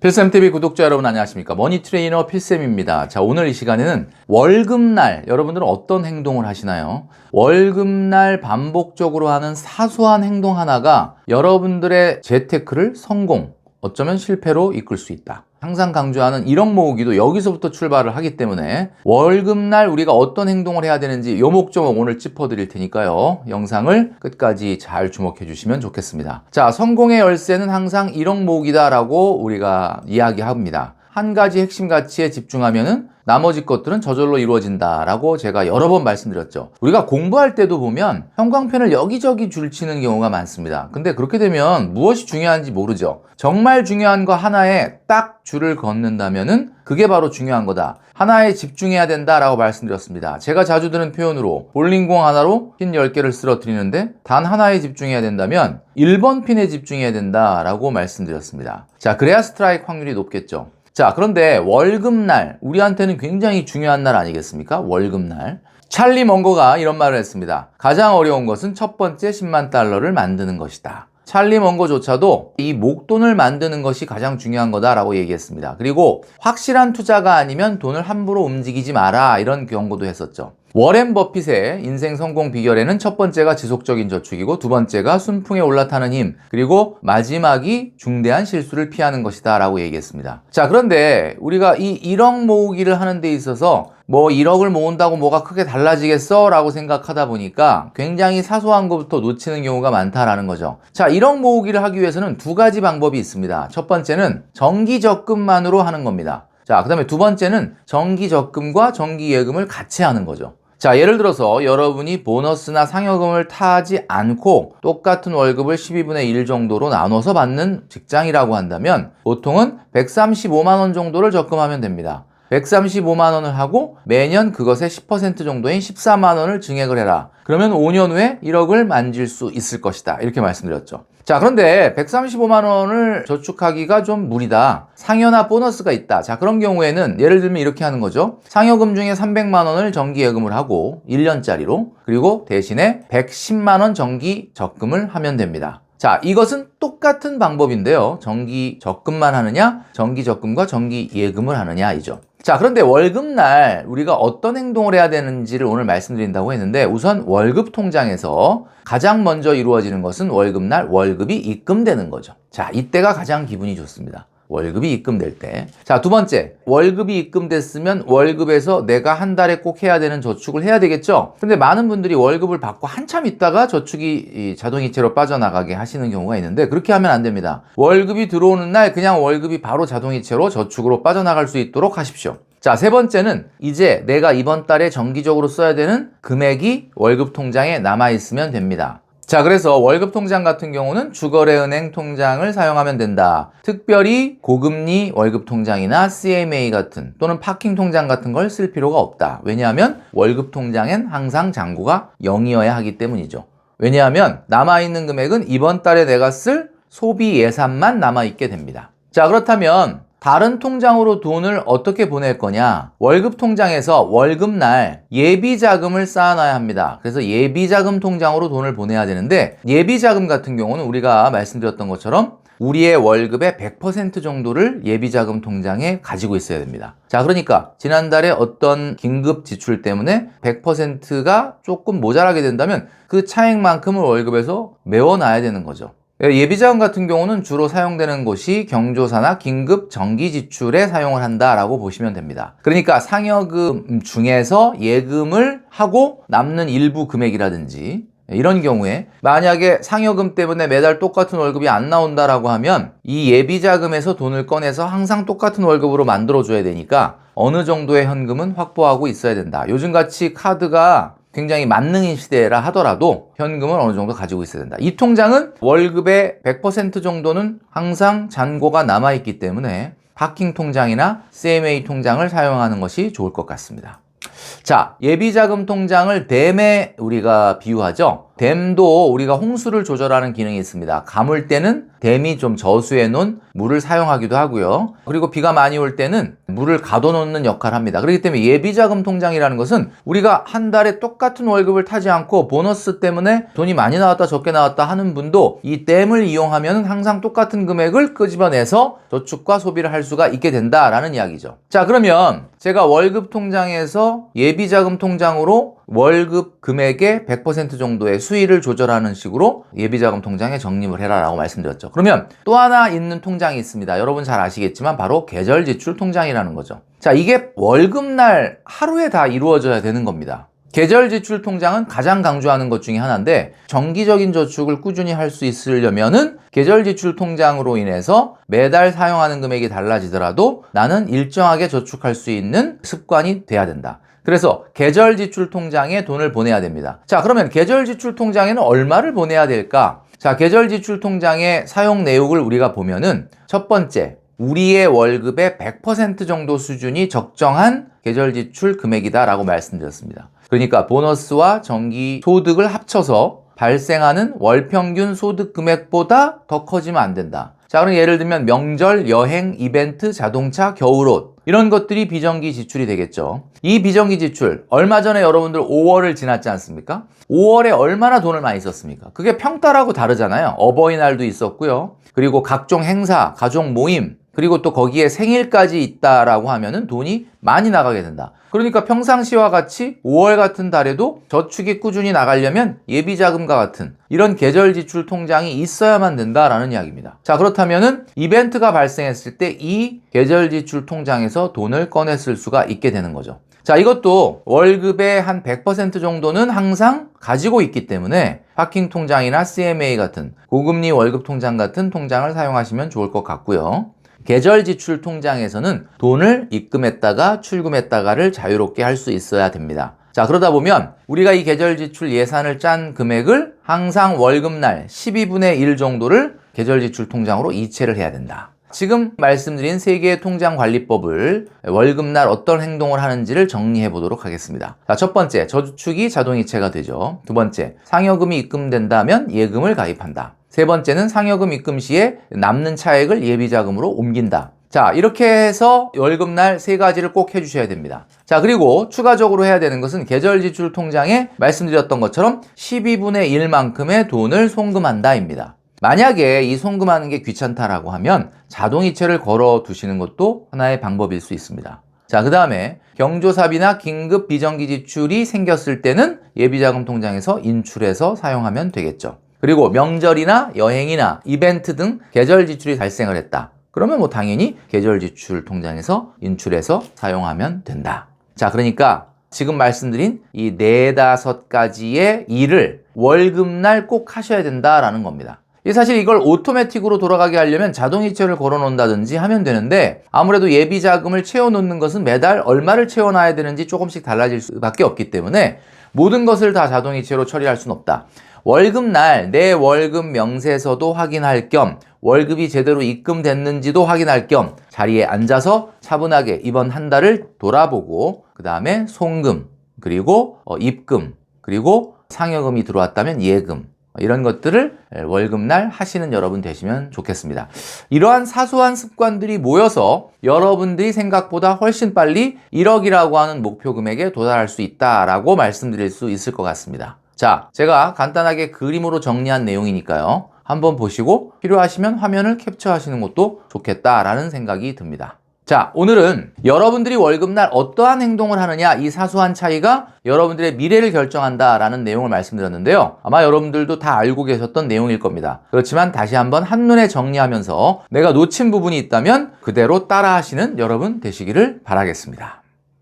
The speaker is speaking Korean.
필쌤TV 구독자 여러분 안녕하십니까? 머니트레이너 필쌤입니다. 자 오늘 이 시간에는 월급날 여러분들은 어떤 행동을 하시나요? 월급날 반복적으로 하는 사소한 행동 하나가 여러분들의 재테크를 성공 어쩌면 실패로 이끌 수 있다 항상 강조하는 1억 모으기도 여기서부터 출발을 하기 때문에 월급날 우리가 어떤 행동을 해야 되는지 요목조목 오늘 짚어드릴 테니까요. 영상을 끝까지 잘 주목해 주시면 좋겠습니다. 자, 성공의 열쇠는 항상 1억 모으기다라고 우리가 이야기합니다. 한 가지 핵심 가치에 집중하면은 나머지 것들은 저절로 이루어진다라고 제가 여러 번 말씀드렸죠. 우리가 공부할 때도 보면 형광펜을 여기저기 줄치는 경우가 많습니다. 근데 그렇게 되면 무엇이 중요한지 모르죠. 정말 중요한 거 하나에 딱 줄을 걷는다면은 그게 바로 중요한 거다. 하나에 집중해야 된다라고 말씀드렸습니다. 제가 자주 드는 표현으로 볼링공 하나로 핀 10개를 쓰러뜨리는데 단 하나에 집중해야 된다면 1번 핀에 집중해야 된다라고 말씀드렸습니다. 자, 그래야 스트라이크 확률이 높겠죠. 자, 그런데 월급날, 우리한테는 굉장히 중요한 날 아니겠습니까? 월급날. 찰리 먼거가 이런 말을 했습니다. 가장 어려운 것은 첫 번째 10만 달러를 만드는 것이다. 찰리 먼거조차도 이 목돈을 만드는 것이 가장 중요한 거다라고 얘기했습니다. 그리고 확실한 투자가 아니면 돈을 함부로 움직이지 마라 이런 경고도 했었죠. 워렌 버핏의 인생 성공 비결에는 첫 번째가 지속적인 저축이고 두 번째가 순풍에 올라타는 힘 그리고 마지막이 중대한 실수를 피하는 것이다 라고 얘기했습니다. 자 그런데 우리가 이 1억 모으기를 하는 데 있어서 뭐 1억을 모은다고 뭐가 크게 달라지겠어? 라고 생각하다 보니까 굉장히 사소한 것부터 놓치는 경우가 많다라는 거죠. 자, 1억 모으기를 하기 위해서는 두 가지 방법이 있습니다. 첫 번째는 정기 적금만으로 하는 겁니다. 자, 그 다음에 두 번째는 정기 적금과 정기 예금을 같이 하는 거죠. 자, 예를 들어서 여러분이 보너스나 상여금을 타지 않고 똑같은 월급을 12분의 1 정도로 나눠서 받는 직장이라고 한다면 보통은 135만원 정도를 적금하면 됩니다. 135만 원을 하고 매년 그것의 10% 정도인 14만 원을 증액을 해라. 그러면 5년 후에 1억을 만질 수 있을 것이다. 이렇게 말씀드렸죠. 자, 그런데 135만 원을 저축하기가 좀 무리다. 상여나 보너스가 있다. 자, 그런 경우에는 예를 들면 이렇게 하는 거죠. 상여금 중에 300만 원을 정기 예금을 하고 1년짜리로 그리고 대신에 110만 원 정기 적금을 하면 됩니다. 자, 이것은 똑같은 방법인데요. 정기 적금만 하느냐, 정기 적금과 정기 예금을 하느냐이죠. 자, 그런데 월급날 우리가 어떤 행동을 해야 되는지를 오늘 말씀드린다고 했는데 우선 월급 통장에서 가장 먼저 이루어지는 것은 월급날 월급이 입금되는 거죠. 자, 이때가 가장 기분이 좋습니다. 월급이 입금될 때. 자, 두 번째. 월급이 입금됐으면 월급에서 내가 한 달에 꼭 해야 되는 저축을 해야 되겠죠? 근데 많은 분들이 월급을 받고 한참 있다가 저축이 자동이체로 빠져나가게 하시는 경우가 있는데 그렇게 하면 안 됩니다. 월급이 들어오는 날 그냥 월급이 바로 자동이체로 저축으로 빠져나갈 수 있도록 하십시오. 자, 세 번째는 이제 내가 이번 달에 정기적으로 써야 되는 금액이 월급 통장에 남아 있으면 됩니다. 자, 그래서 월급 통장 같은 경우는 주거래 은행 통장을 사용하면 된다. 특별히 고금리 월급 통장이나 CMA 같은 또는 파킹 통장 같은 걸 쓸 필요가 없다. 왜냐하면 월급 통장엔 항상 잔고가 0이어야 하기 때문이죠. 왜냐하면 남아있는 금액은 이번 달에 내가 쓸 소비 예산만 남아있게 됩니다. 자, 그렇다면 다른 통장으로 돈을 어떻게 보낼 거냐? 월급 통장에서 월급날 예비 자금을 쌓아놔야 합니다. 그래서 예비 자금 통장으로 돈을 보내야 되는데 예비 자금 같은 경우는 우리가 말씀드렸던 것처럼 우리의 월급의 100% 정도를 예비 자금 통장에 가지고 있어야 됩니다. 자, 그러니까 지난달에 어떤 긴급 지출 때문에 100%가 조금 모자라게 된다면 그 차액만큼을 월급에서 메워놔야 되는 거죠. 예, 예비자금 같은 경우는 주로 사용되는 곳이 경조사나 긴급 정기 지출에 사용을 한다라고 보시면 됩니다. 그러니까 상여금 중에서 예금을 하고 남는 일부 금액이라든지 이런 경우에 만약에 상여금 때문에 매달 똑같은 월급이 안 나온다라고 하면 이 예비자금에서 돈을 꺼내서 항상 똑같은 월급으로 만들어줘야 되니까 어느 정도의 현금은 확보하고 있어야 된다. 요즘같이 카드가 굉장히 만능인 시대라 하더라도 현금을 어느 정도 가지고 있어야 된다. 이 통장은 월급의 100% 정도는 항상 잔고가 남아있기 때문에 파킹 통장이나 CMA 통장을 사용하는 것이 좋을 것 같습니다. 자, 예비자금 통장을 댐에 우리가 비유하죠. 댐도 우리가 홍수를 조절하는 기능이 있습니다. 가물 때는 댐이 좀 저수해 놓은 물을 사용하기도 하고요. 그리고 비가 많이 올 때는 물을 가둬놓는 역할을 합니다. 그렇기 때문에 예비자금 통장이라는 것은 우리가 한 달에 똑같은 월급을 타지 않고 보너스 때문에 돈이 많이 나왔다 적게 나왔다 하는 분도 이 댐을 이용하면 항상 똑같은 금액을 끄집어내서 저축과 소비를 할 수가 있게 된다라는 이야기죠. 자, 그러면 제가 월급 통장에서 예비자금 통장으로 월급 금액의 100% 정도의 수위를 조절하는 식으로 예비자금 통장에 적립을 해라 라고 말씀드렸죠. 그러면 또 하나 있는 통장이 있습니다. 여러분 잘 아시겠지만 바로 계절 지출 통장이라는 거죠. 자, 이게 월급날 하루에 다 이루어져야 되는 겁니다. 계절 지출 통장은 가장 강조하는 것 중에 하나인데 정기적인 저축을 꾸준히 할 수 있으려면은 계절 지출 통장으로 인해서 매달 사용하는 금액이 달라지더라도 나는 일정하게 저축할 수 있는 습관이 돼야 된다. 그래서 계절 지출 통장에 돈을 보내야 됩니다. 자, 그러면 계절 지출 통장에는 얼마를 보내야 될까? 자, 계절 지출 통장의 사용 내역을 우리가 보면은 첫 번째, 우리의 월급의 100% 정도 수준이 적정한 계절 지출 금액이다라고 말씀드렸습니다. 그러니까 보너스와 정기 소득을 합쳐서 발생하는 월 평균 소득 금액보다 더 커지면 안 된다. 자, 그럼 예를 들면 명절, 여행, 이벤트, 자동차, 겨울옷 이런 것들이 비정기 지출이 되겠죠. 이 비정기 지출 얼마 전에 여러분들 5월을 지났지 않습니까? 5월에 얼마나 돈을 많이 썼습니까? 그게 평달하고 다르잖아요. 어버이날도 있었고요. 그리고 각종 행사, 가족 모임, 그리고 또 거기에 생일까지 있다라고 하면은 돈이 많이 나가게 된다. 그러니까 평상시와 같이 5월 같은 달에도 저축이 꾸준히 나가려면 예비 자금과 같은 이런 계절 지출 통장이 있어야만 된다라는 이야기입니다. 자, 그렇다면은 이벤트가 발생했을 때 이 계절 지출 통장에서 돈을 꺼냈을 수가 있게 되는 거죠. 자, 이것도 월급의 한 100% 정도는 항상 가지고 있기 때문에 파킹 통장이나 CMA 같은 고금리 월급 통장 같은 통장을 사용하시면 좋을 것 같고요. 계절 지출 통장에서는 돈을 입금했다가 출금했다가를 자유롭게 할 수 있어야 됩니다. 자, 그러다 보면 우리가 이 계절 지출 예산을 짠 금액을 항상 월급날 12분의 1 정도를 계절 지출 통장으로 이체를 해야 된다. 지금 말씀드린 세 개의 통장 관리법을 월급날 어떤 행동을 하는지를 정리해 보도록 하겠습니다. 자, 첫 번째, 저축이 자동이체가 되죠. 두 번째, 상여금이 입금된다면 예금을 가입한다. 세 번째는 상여금 입금 시에 남는 차액을 예비자금으로 옮긴다. 자, 이렇게 해서 월급날 세 가지를 꼭 해주셔야 됩니다. 자, 그리고 추가적으로 해야 되는 것은 계절 지출 통장에 말씀드렸던 것처럼 12분의 1만큼의 돈을 송금한다입니다. 만약에 이 송금하는 게 귀찮다라고 하면 자동이체를 걸어 두시는 것도 하나의 방법일 수 있습니다. 자, 그 다음에 경조사비나 긴급 비정기 지출이 생겼을 때는 예비자금 통장에서 인출해서 사용하면 되겠죠. 그리고 명절이나 여행이나 이벤트 등 계절 지출이 발생을 했다. 그러면 뭐 당연히 계절 지출 통장에서 인출해서 사용하면 된다. 자, 그러니까 지금 말씀드린 이 네다섯 가지의 일을 월급날 꼭 하셔야 된다라는 겁니다. 이 사실 이걸 오토매틱으로 돌아가게 하려면 자동이체를 걸어 놓는다든지 하면 되는데 아무래도 예비 자금을 채워 놓는 것은 매달 얼마를 채워 놔야 되는지 조금씩 달라질 수밖에 없기 때문에 모든 것을 다 자동이체로 처리할 수는 없다. 월급날 내 월급 명세서도 확인할 겸 월급이 제대로 입금됐는지도 확인할 겸 자리에 앉아서 차분하게 이번 한 달을 돌아보고 그 다음에 송금 그리고 어, 입금 그리고 상여금이 들어왔다면 예금 이런 것들을 월급날 하시는 여러분 되시면 좋겠습니다. 이러한 사소한 습관들이 모여서 여러분들이 생각보다 훨씬 빨리 1억이라고 하는 목표 금액에 도달할 수 있다라고 말씀드릴 수 있을 것 같습니다. 자, 제가 간단하게 그림으로 정리한 내용이니까요. 한번 보시고 필요하시면 화면을 캡처하시는 것도 좋겠다라는 생각이 듭니다. 자, 오늘은 여러분들이 월급날 어떠한 행동을 하느냐 이 사소한 차이가 여러분들의 미래를 결정한다라는 내용을 말씀드렸는데요. 아마 여러분들도 다 알고 계셨던 내용일 겁니다. 그렇지만 다시 한번 한눈에 정리하면서 내가 놓친 부분이 있다면 그대로 따라 하시는 여러분 되시기를 바라겠습니다.